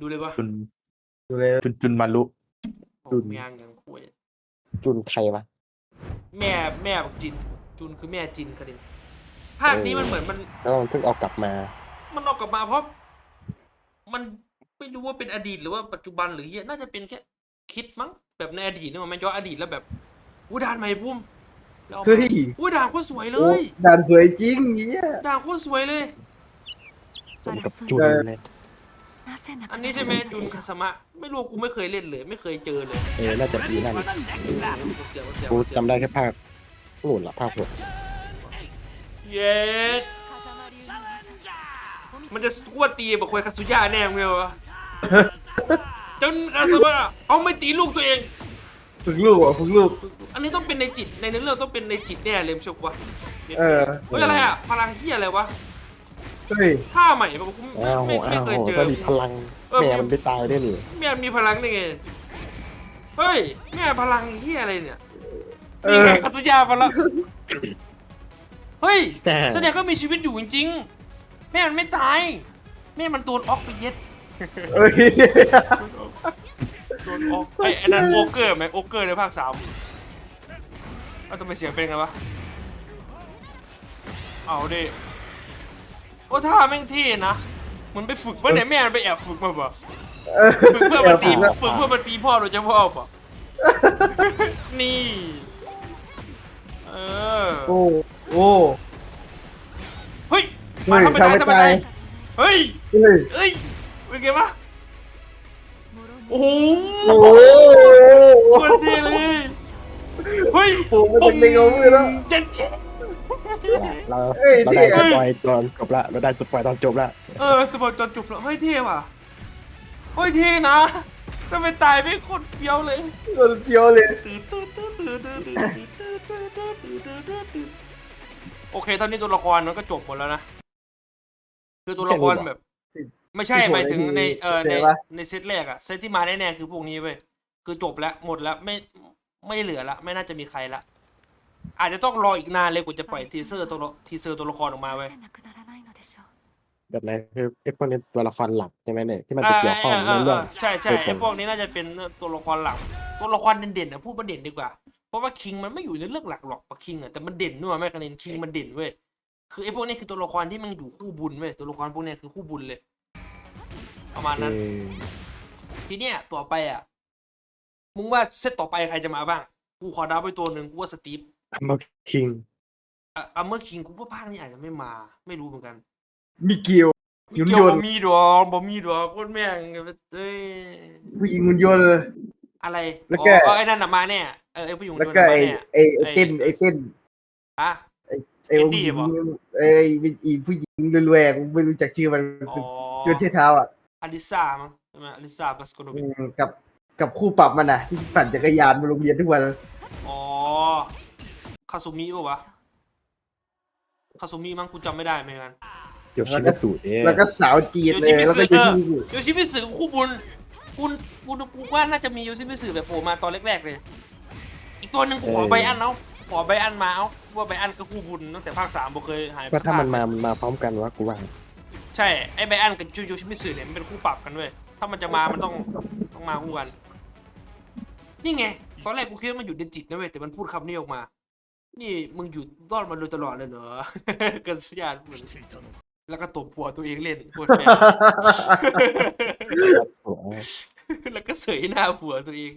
ดูเลยปะจุนดูเลยจุนจุนมารุโอ้จุน แม่งยังคุยจุนใครวะ แม่แม่บอกจิน จุนคือแม่จินคดินภาคนี้มันเหมือนมัน แล้วมันเพิ่งเอากลับมา มันออกกลับมาเพราะ มันไม่รู้ว่าเป็นอดีตหรือว่าปัจจุบันหรือเหี้ยน่าจะเป็นแค่คิดมั้งแบบในอดีตนี่มันย้อนอดีตแล้วแบบอู้ด่านใหม่ปุ้มแล้วเอามาเฮ้ยอู้ด่านโคตรสวยเลโอ้ยด่านสวยจริงเนี้ยด่านโคตรสวยเลย สมกับจุนเลย อันนี้ใช่ไหมจุนคาสมะไม่รู้กูไม่เคยเล่นเลย ไม่เคยเจอเลยเออน่าจะปีนั่นเสียวเสียวกูเสียวจำได้แค่ภาคนู่นละภาคหกเย็ดมันจะกวดตีบอกควยคาสุยะแน่มึงวะจนคาสมะเอาไม่ตีลูกตัวเอง ฝึกลูกอะฝึกลูก อันนี้ต้องเป็นในจิตในเนื้อเรื่องต้องเป็นในจิตแน่เลยไม่ใช่วะเออ เฮ้ยอะไรอะพลังเฮียอะไรวะ เฮ้ยท่าใหม่ปะกูไม่อ้าวไม่ไม่อ้าวเคยเจอ ก็มีพลังเออ แม่มันไม่ตายได้นี่แม่มีพลังได้ไง เฮ้ยแม่พลังเฮียอะไรเนี่ยเอนี่อ ไงคาสุยะพลังเฮ้ยแต่ แสดงก็มีชีวิตอยู่จริงๆแม่มันไม่ตาย แม่มันโดนออกไปเย็ดเอ้ยโดนออกไอ้ไอ้นั่นโอเกอร์ไหมโอเกอร์ในภาคสามเอาทำไมเสียงเป็นไงวะเอาดิ โอ้ท่าแม่งเท่นะเหมันไปฝึกปะเนี่ยแม่มันไปแอบฝึกมาปะเออฝึกเพื่อมาตีแอบฝึกฝึกเพื่อมาตีพ่อโดยเฉพาะปะ นี่ เออ โอ้โอ้เฮ้ยเฮ้มายทำไมทำตายไม่ทำไมตาตายยเฮ้ย เฮ้ยเอ้ย เป็นไงวะโอ้โหโอ้โหโคตรเท่เลย เฮ้ยโอ้โหมันจะเด้งเอามือแล้ว เจ็ดแค่ เราเอ้ยเราเท่ได้สปอยตอนจบละเราได้สปอยตอนจบละเออสปอร์ตจนจบแล้วเฮ้ยเท่ว่ะเฮ้ยเท่นะถ้าไม่ตายไม่โคตรเฟี้ยวเลยมันเฟี้ยวเลยตื่นตื่นตื่นตื่นตื่นตื่นตื่นตื่นตื่นตื่นตื่นตื่นตื่นโอเคตอนนี้ตัวละครมันก็จบหมดแล้วนะคือตัวละครแบบ ไม่ใช่หมายถึงในเออในในเซตแรกอะเซตที่มาแน่ๆคือพวกนี้เว้ยคือจบแล้วหมดแล้วไม่ไม่เหลือละไม่น่าจะมีใครละ อาจจะต้องรออีกนานเลยกว่าจะปล่อยทีเซอร์ตัวละทีเซอร์ตัวละครออกมาเว้ยแบบไหนคือไอ้พวกนี้ตัวละครหลักใช่ไหมเนี่ยที่มันจะเกี่ยวข้องอ่าในเรื่องใช่ใช่โดยตรไอ้งพวกนี้น่าจะเป็นตัวละครหลัก ตัวละครเด่นๆนะพูดว่าเด่นดีกว่า เพราะว่าคิงมันไม่อยู่ในเรื่องหลักหรอกปะคิงอะแต่มันเด่นด้วยแม่คะแนนคิงมันเด่นเว้ยคือไอ้พวกนี้คือตัวละครที่มันอยู่คู่บุญเว้ยตัวละครพวกนี้คือคู่บุญเลย ประมาณนั้นเออทีเนี้ยต่อไปอะมึงว่าเซตต่อไปใครจะมาบ้างกูขอเดาวไปตัวหนึ่งกูว่าสตีฟ อัมเบอร์คิงอะอัมเมอร์คิงกูว่าภาคนี้อาจจะไม่มา ไม่รู้เหมือนกันมีเกียวหุ่นเกี่ยยวนบ่ต์มีดอกบ่มีดอกโคตรแม่งเอ้ยผู้หญิงหุ่นยนต์เลย อะไรแล้วก็อ๋อไอ้นั่นน่ะมาแน่เออไอ้ผู้หญิงแล้วตัวก็นั้นไอ้มาแน่ไอ้ไอ้เต้นไอ้เต้นอะไอ้เอ็ดผู้ดี้หญิงเหรอไอ้อีผู้หญิงรวยๆกูไม่รู้จักชื่อมันอ๋อเป็นชื่อเท้าอะอลิซามั้งใช่ไหมอลิซาบัสโกโนอืบิมกับกับคู่ปรับมันนะที่ปั่นจักรยานมาโรงเรียนทุกวันอ๋อ คาซุมิป่าวะคาซุมิมั้งกูจำไม่ได้เหมือนกันเดี๋ยวชิมิสุเอ๊ะแล้วก็สาวจีนเลยแล้วก็ยูทูบโยชิมิสึคู่บุญกูกูกูว่าน่าจะมีโยชิมิสึแบบโผล่มาตอนแรกๆเลย อีกตัวหนึ่งกูขอใบอันเอาขอใบอันมาเอาว่าใบอันก็คู่บุญตั้งแต่ภาคสามบ่เคยหายไปว่าถ้าภคมันมามันมาพร้อมกันวะกูว่าใช่ไอ้ใบอันกับโยชิมิสึเนี่ยมันเป็นคู่ปรับกันเว้ยถ้ามันจะมามันต้องต้องมาคู่กันนี่ไงตอนแรกกูคิดว่ามันอยู่ในจิตนะเว้ยแต่มันพูดคำนี้ออกมา นี่มึงอยู่รอดมาโดยตลอดเลยเหรอ กันสยานพูดแล้วก็ตบหัวตัวเองเล่นโคตรแม่นโอ้โหแล้วก็เสยหน้าผัวตัวเอง